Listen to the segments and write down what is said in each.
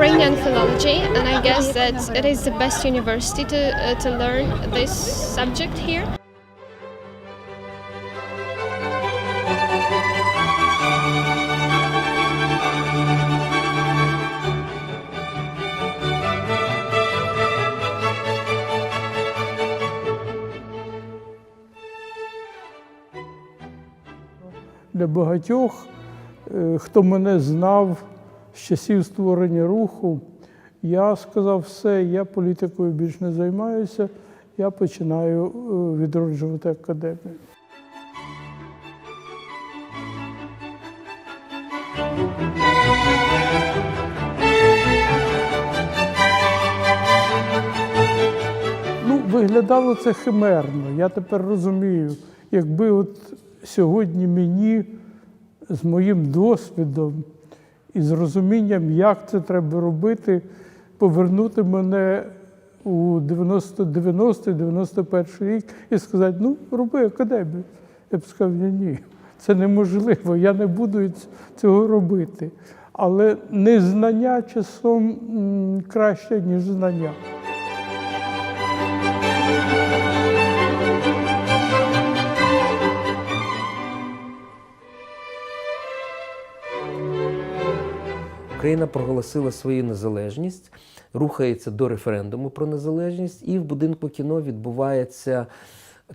Ukrainian philology, and I guess that it is the best university to, uh, to learn this subject here. Для багатьох, е, хто мене знав З часів створення руху, я сказав все, я політикою більш не займаюся, я починаю е, відроджувати академію. Ну, виглядало це химерно. Я тепер розумію, якби от сьогодні мені з моїм досвідом і з розумінням, як це треба робити, повернути мене у 90-91 рік і сказати, ну, роби академію. Я б сказав, ні, це неможливо, я не буду цього робити. Але незнання часом краще, ніж знання. Україна проголосила свою незалежність, рухається до референдуму про незалежність, і в будинку кіно відбувається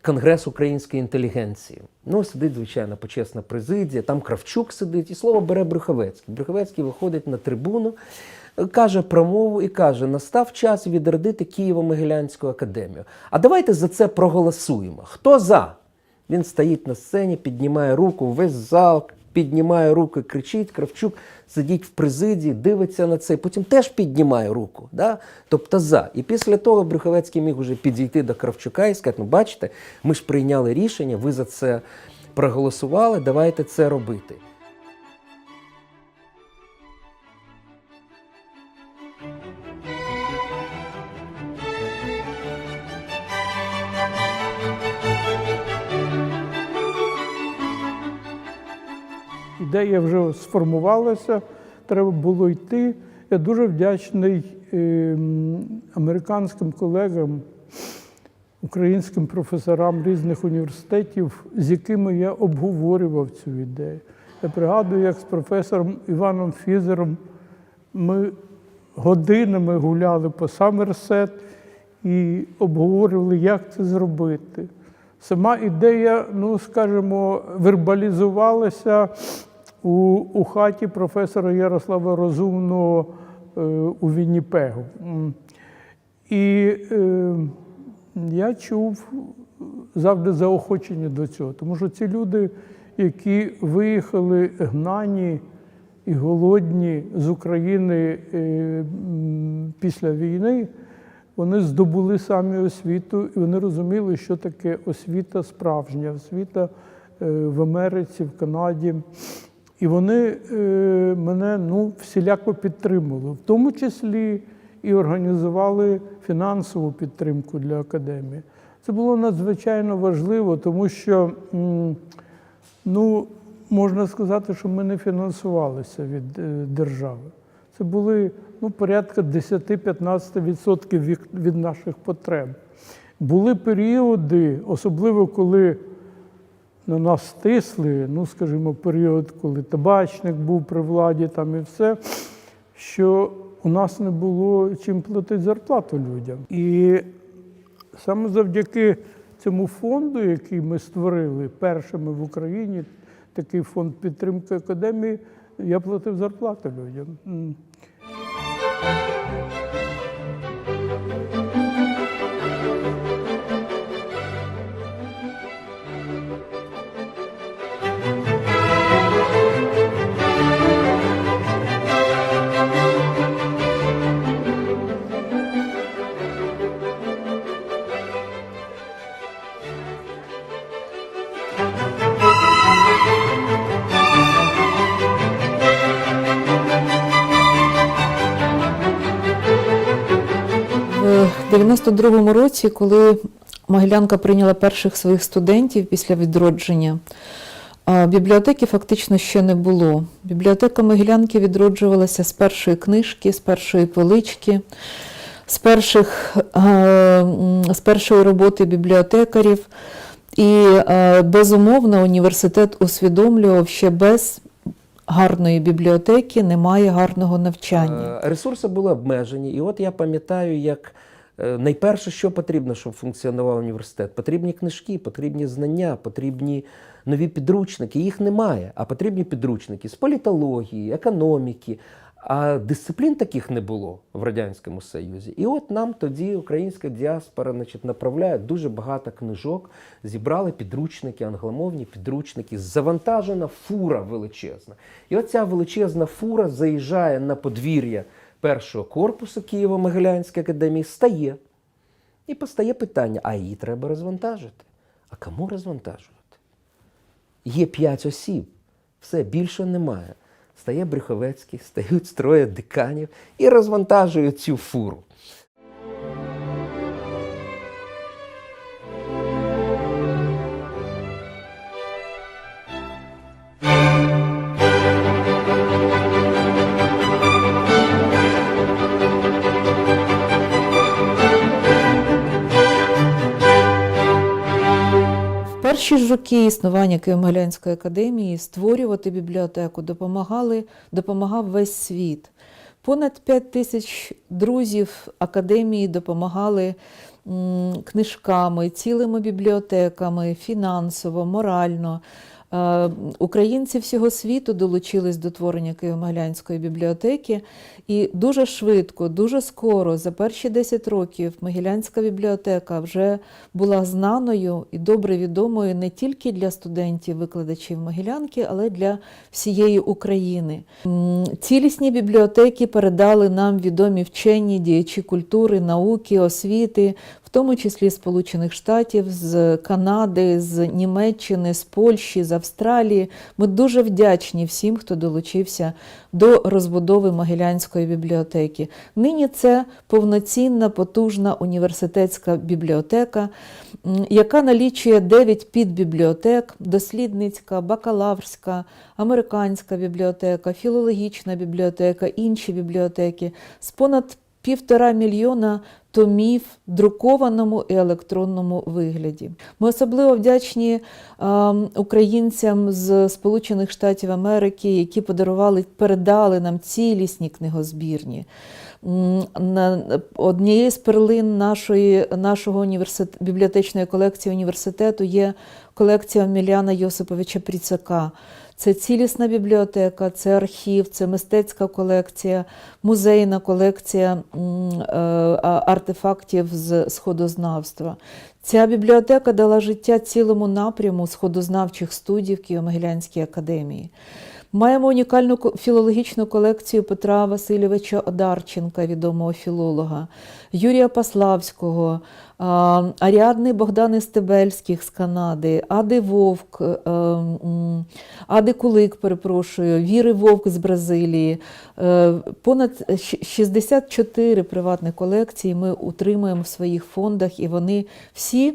конгрес української інтелігенції. Ну, сидить, звичайно, почесна президія, там Кравчук сидить, і слово бере Брюховецький. Брюховецький виходить на трибуну, каже промову і каже: настав час відродити Києво-Могилянську академію. А давайте за це проголосуємо. Хто за? Він стоїть на сцені, піднімає руку, весь зал піднімає руку, кричить, Кравчук сидить в президії, дивиться на це, потім теж піднімає руку. Да? Тобто за. І після того Брюховецький міг уже підійти до Кравчука і сказати: ну бачите, ми ж прийняли рішення, ви за це проголосували, давайте це робити. Ідея вже сформувалася, треба було йти. Я дуже вдячний ем, американським колегам, українським професорам різних університетів, з якими я обговорював цю ідею. Я пригадую, як з професором Іваном Фізером ми годинами гуляли по Саммерсет і обговорювали, як це зробити. Сама ідея, ну скажімо, вербалізувалася у, у хаті професора Ярослава Розумного е, у Вінніпегу. І е, я чув завжди заохочення до цього, тому що ці люди, які виїхали гнані і голодні з України е, після війни, вони здобули самі освіту, і вони розуміли, що таке освіта справжня, освіта е, в Америці, в Канаді. І вони е, мене ну, всіляко підтримували, в тому числі і організували фінансову підтримку для академії. Це було надзвичайно важливо, тому що ну, можна сказати, що ми не фінансувалися від е, держави. Це були ну, порядка 10-15% від, від наших потреб. Були періоди, особливо коли на нас стисли, ну, скажімо, період, коли табачник був при владі там і все, що у нас не було чим платити зарплату людям. І саме завдяки цьому фонду, який ми створили першими в Україні, такий фонд підтримки академії, я платив зарплату людям. 92-му році, коли Могилянка прийняла перших своїх студентів після відродження, бібліотеки фактично ще не було. Бібліотека Могилянки відроджувалася з першої книжки, з першої полички, з, перших, з першої роботи бібліотекарів. І безумовно університет усвідомлював, що без гарної бібліотеки немає гарного навчання. Е, Ресурси були обмежені. І от я пам'ятаю, як найперше, що потрібно, щоб функціонував університет. Потрібні книжки, потрібні знання, потрібні нові підручники. Їх немає, а потрібні підручники з політології, економіки. А дисциплін таких не було в Радянському Союзі. І от нам тоді українська діаспора значить, направляє дуже багато книжок, зібрали підручники, англомовні підручники, завантажена фура величезна. І оця величезна фура заїжджає на подвір'я першого корпусу Києво-Могилянської академії, стає. І постає питання: а її треба розвантажити. А кому розвантажувати? Є п'ять осіб, все більше немає. Стає Брюховецький, стають троє деканів і розвантажують цю фуру. Перші ж роки існування Києво-Могилянської академії створювати бібліотеку допомагали, допомагав весь світ. Понад 5 тисяч друзів академії допомагали книжками, цілими бібліотеками, фінансово, морально. Е, Українці всього світу долучились до творення Києво-Могилянської бібліотеки, і дуже швидко, дуже скоро, за перші 10 років, Могилянська бібліотека вже була знаною і добре відомою не тільки для студентів, викладачів Могилянки, але й для всієї України. Цілісні бібліотеки передали нам відомі вчені, діячі культури, науки, освіти, тому числі Сполучених Штатів, з Канади, з Німеччини, з Польщі, з Австралії. Ми дуже вдячні всім, хто долучився до розбудови Могилянської бібліотеки. Нині це повноцінна, потужна університетська бібліотека, яка налічує 9 підбібліотек: дослідницька, бакалаврська, американська бібліотека, філологічна бібліотека, інші бібліотеки з понад півтора мільйона томів в друкованому і електронному вигляді. Ми особливо вдячні е, українцям з Сполучених Штатів Америки, які подарували, передали нам цілісні книгозбірні. Однією з перлин нашої, нашого університ... бібліотечної колекції університету є колекція Міляна Йосиповича Пріцака. Це цілісна бібліотека, це архів, це мистецька колекція, музейна колекція е, артефактів з сходознавства. Ця бібліотека дала життя цілому напряму сходознавчих студій в Києво-Могилянській академії. Маємо унікальну філологічну колекцію Петра Васильовича Одарченка, відомого філолога, Юрія Паславського, Аріадни Богдани Стебельських з Канади, Ади Вовк, е, Ади Кулик, перепрошую, Віри Вовк з Бразилії. Е, Понад 64 приватні колекції ми утримуємо в своїх фондах, і вони всі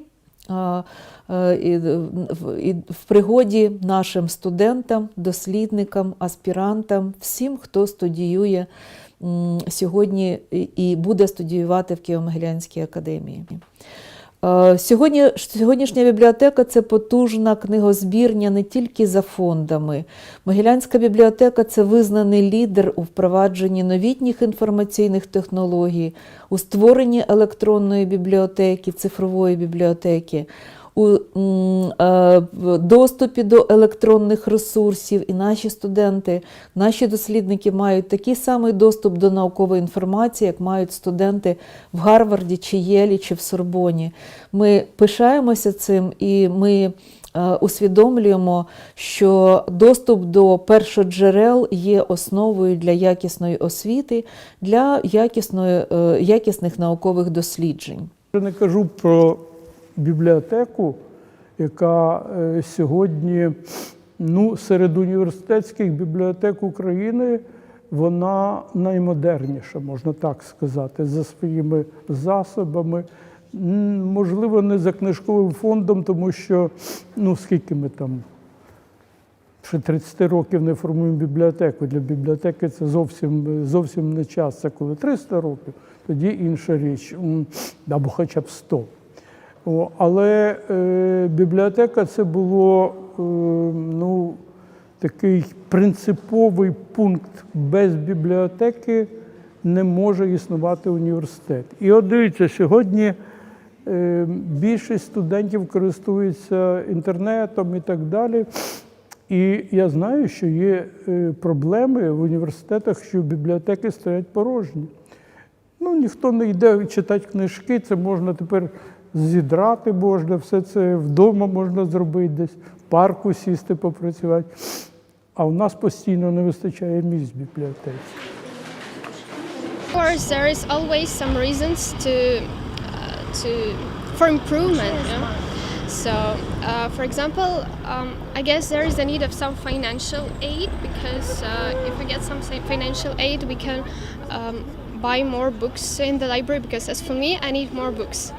е, в- пригоді нашим студентам, дослідникам, аспірантам, всім, хто студіює сьогодні і- буде студіювати в Києво-Могилянській академії. Е, Сьогодні, сьогоднішня бібліотека це потужна книгозбірня не тільки за фондами. Могилянська бібліотека це визнаний лідер у впровадженні новітніх інформаційних технологій, у створенні електронної бібліотеки, цифрової бібліотеки. У е, доступі до електронних ресурсів, і наші студенти, наші дослідники мають такий самий доступ до наукової інформації, як мають студенти в Гарварді, чи Єлі, чи в Сорбоні. Ми пишаємося цим і ми е, усвідомлюємо, що доступ до першоджерел є основою для якісної освіти, для якісної, е, якісних наукових досліджень. Я не кажу про бібліотеку, яка е, сьогодні ну, серед університетських бібліотек України вона наймодерніша, можна так сказати, за своїми засобами. Можливо, не за книжковим фондом, тому що ну, скільки ми там ще 30 років не формуємо бібліотеку. Для бібліотеки це зовсім, зовсім не час. Це коли 300 років, тоді інша річ, або хоча б 100. Але е, бібліотека це було е, ну, такий принциповий пункт. Без бібліотеки не може існувати університет. І от дивіться, сьогодні е, більшість студентів користуються інтернетом і так далі. І я знаю, що є проблеми в університетах, що бібліотеки стоять порожні. Ну, ніхто не йде читати книжки, це можна тепер зідрати, можна, все це вдома можна зробити десь, в парку сісти, попрацювати. А у нас постійно не вистачає місць в бібліотеці. Of course, there is always some reasons to uh, to for improvement. know. So, uh, for example, um, I guess there is a need of some financial aid because uh, if we get some financial aid, we can um, buy more books in the library. Because as for me, I need more books,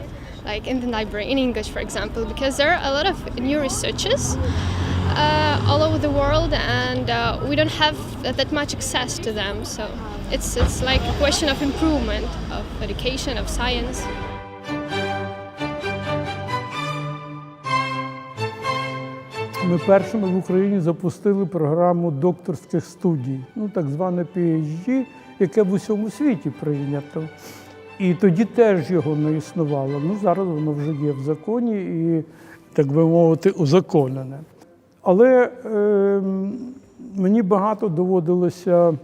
like in the library in English, for example, because there are a lot of new researches uh, all over the world, and uh, we don't have that, that much access to them. So it's it's like a question of improvement of education of science. Ми першими в Україні запустили програму докторських студій, ну так зване PhD, яке в усьому світі прийнято. І тоді теж його не існувало. Ну зараз воно вже є в законі і, так би мовити, узаконене. Але е, мені багато доводилося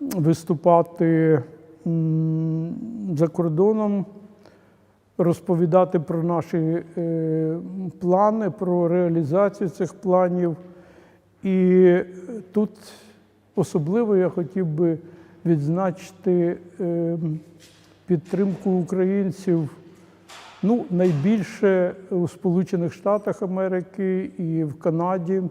виступати м, за кордоном розповідати про наші е, плани, про реалізацію цих планів. І тут особливо я хотів би відзначити е, підтримку українців ну, найбільше у Сполучених Штатах Америки і в Канаді,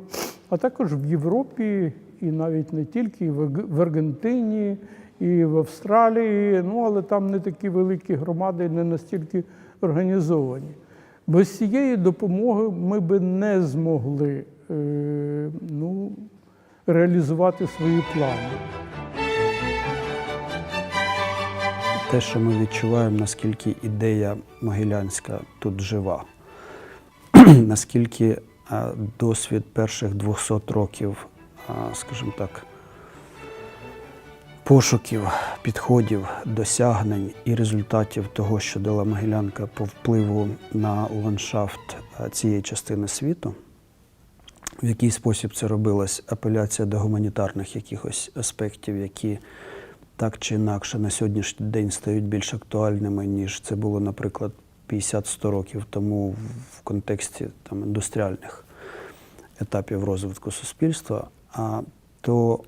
а також в Європі, і навіть не тільки, і в Аргентині, і в Австралії. Ну, але там не такі великі громади, не настільки організовані. Без цієї допомоги ми би не змогли е, ну, реалізувати свої плани. Те, що ми відчуваємо, наскільки ідея могилянська тут жива, наскільки е, досвід перших 200 років, е, скажімо так, пошуків, підходів, досягнень і результатів того, що дала Могилянка по впливу на ландшафт е, цієї частини світу. В який спосіб це робилось? Апеляція до гуманітарних якихось аспектів, які так чи інакше на сьогоднішній день стають більш актуальними, ніж це було, наприклад, 50-100 років тому в контексті там, індустріальних етапів розвитку суспільства, а, то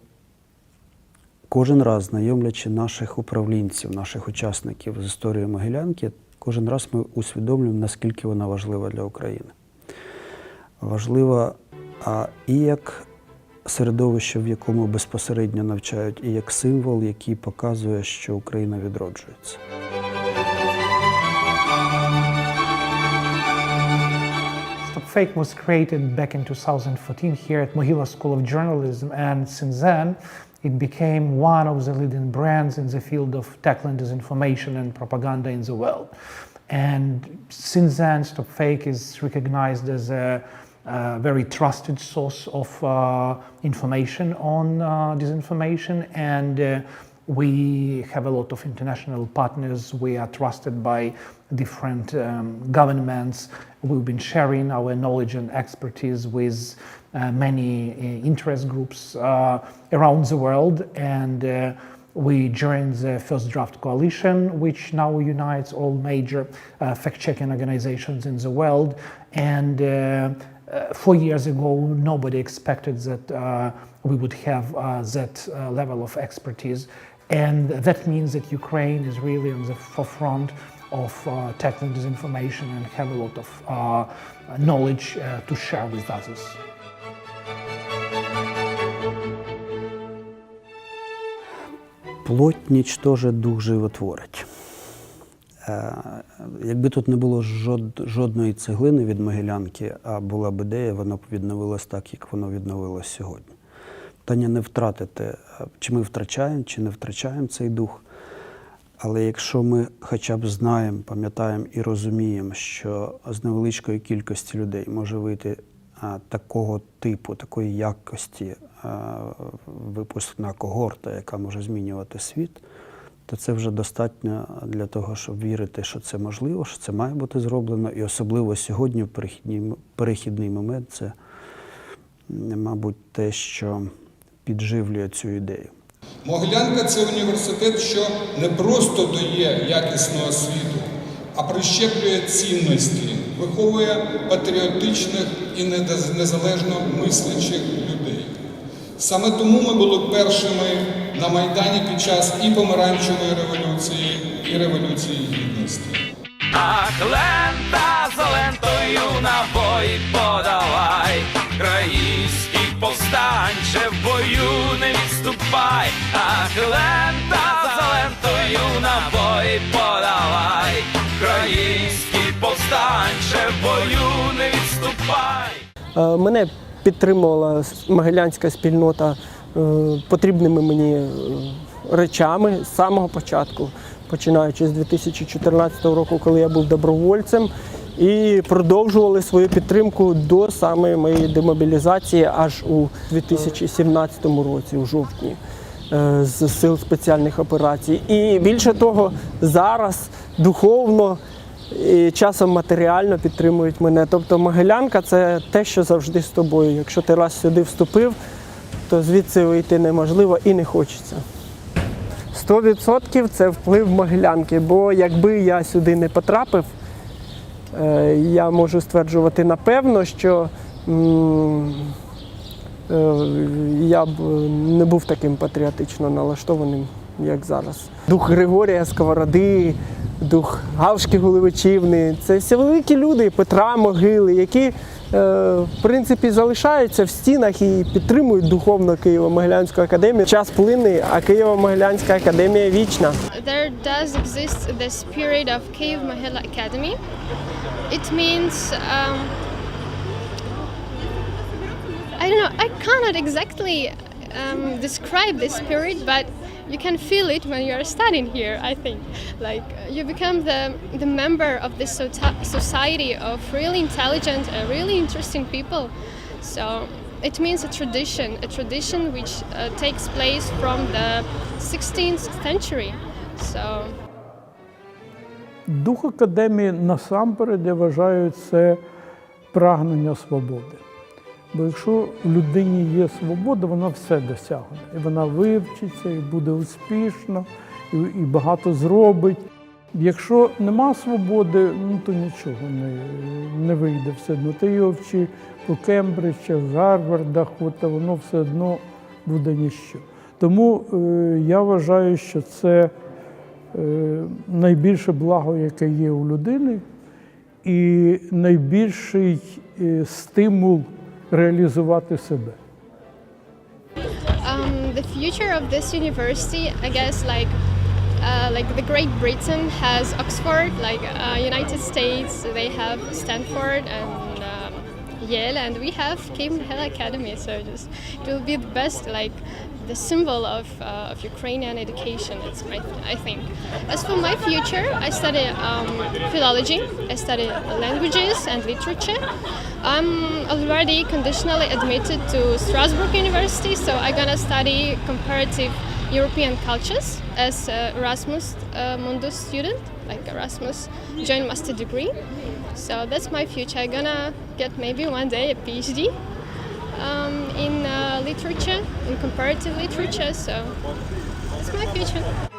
кожен раз, знайомлячи наших управлінців, наших учасників з історією Могилянки, кожен раз ми усвідомлюємо, наскільки вона важлива для України. Важлива а, і як середовище, в якому безпосередньо навчають, і як символ, який показує, що Україна відроджується. Fake was created back in 2014 here at Mohila School of Journalism, and since then it became one of the leading brands in the field of tackling disinformation and propaganda in the world. And since then, Stop Fake is recognized as a, very trusted source of uh, information on uh, disinformation and uh, we have a lot of international partners. We are trusted by different um, governments. We've been sharing our knowledge and expertise with uh, many uh, interest groups around the world. And we joined the First Draft Coalition, which now unites all major fact checking organizations in the world. And uh, uh, four years ago, nobody expected that uh, we would have uh, that uh, level of expertise. And that means that Ukraine is really on the forefront of uh, tackling disinformation and have a lot of uh, knowledge uh, to share with others. Плоть нічтоже дух животворить. Е, Якби тут не було жод- жодної цеглини від Могилянки, а була б ідея, воно б відновилось так, як воно відновилось сьогодні. Питання не втратити, е, чи ми втрачаємо, чи не втрачаємо цей дух. Але якщо ми хоча б знаємо, пам'ятаємо і розуміємо, що з невеличкої кількості людей може вийти а, такого типу, такої якості випускна когорта, яка може змінювати світ, то це вже достатньо для того, щоб вірити, що це можливо, що це має бути зроблено. І особливо сьогодні, в перехідний, перехідний момент, це, мабуть, те, що підживлює цю ідею. Могилянка це університет, що не просто дає якісну освіту, а прищеплює цінності, виховує патріотичних і незалежно мислячих людей. Саме тому ми були першими на Майдані під час і помаранчевої революції, і революції гідності. Ах, лента за лентою на бой подавай, Краївський повстанче в бою не відступай, Ах, лента за лентою на бой подавай, Краївський повстанче в бою не відступай. Е, Мене підтримувала могилянська спільнота потрібними мені е, речами з самого початку, починаючи з 2014 року, коли я був добровольцем, і продовжували свою підтримку до самої моєї демобілізації аж у 2017 році, у жовтні. е, З сил спеціальних операцій. І більше того, зараз духовно і часом матеріально підтримують мене. Тобто Могилянка це те, що завжди з тобою. Якщо ти раз сюди вступив, то звідси вийти неможливо і не хочеться. 100% це вплив Могилянки, бо якби я сюди не потрапив, е, я можу стверджувати напевно, що е, я б не був таким патріотично налаштованим, як зараз. Дух Григорія Сковороди, дух Галшки Гулевичівни це всі великі люди, Петра Могили, які в принципі залишаються в стінах і підтримують духовно Києво-Могилянську академію. Час плине, а Києво-Могилянська академія вічна. There does exist the spirit of Mahila Academy. It means um, I don't know. I cannot exactly um, describe this spirit, but you can feel it when you are studying here. I think, like uh, you become the the member of this society of really intelligent, uh, really interesting people. So it means a tradition, a tradition which uh, takes place from the 16th century. So. Дух академії насамперед я вважаю це прагнення свободи. Бо якщо в людині є свобода, вона все досягне. І вона вивчиться, і буде успішна, і, і багато зробить. Якщо нема свободи, ну то нічого не, не вийде все одно. Ти його вчи по Кембриджах, Гарвардах, от, воно все одно буде ніщо. Тому е, я вважаю, що це е, найбільше благо, яке є у людини, і найбільший е, стимул реалізувати себе. Um, the future of this university, I guess, like uh, like the Great Britain has Oxford, like uh, United States, they have Stanford and um, Yale, and we have Cambridge Hill Academy. So just it will be the best, like the symbol of, uh, of Ukrainian education. It's my, I think. As for my future, I study um, philology. I study languages and literature. I'm already conditionally admitted to Strasbourg University, so I'm gonna study comparative European cultures as Erasmus uh, Mundus student, like Erasmus joint master degree. So that's my future. I'm gonna get maybe one day a PhD um, in uh, literature, in comparative literature. So that's my future.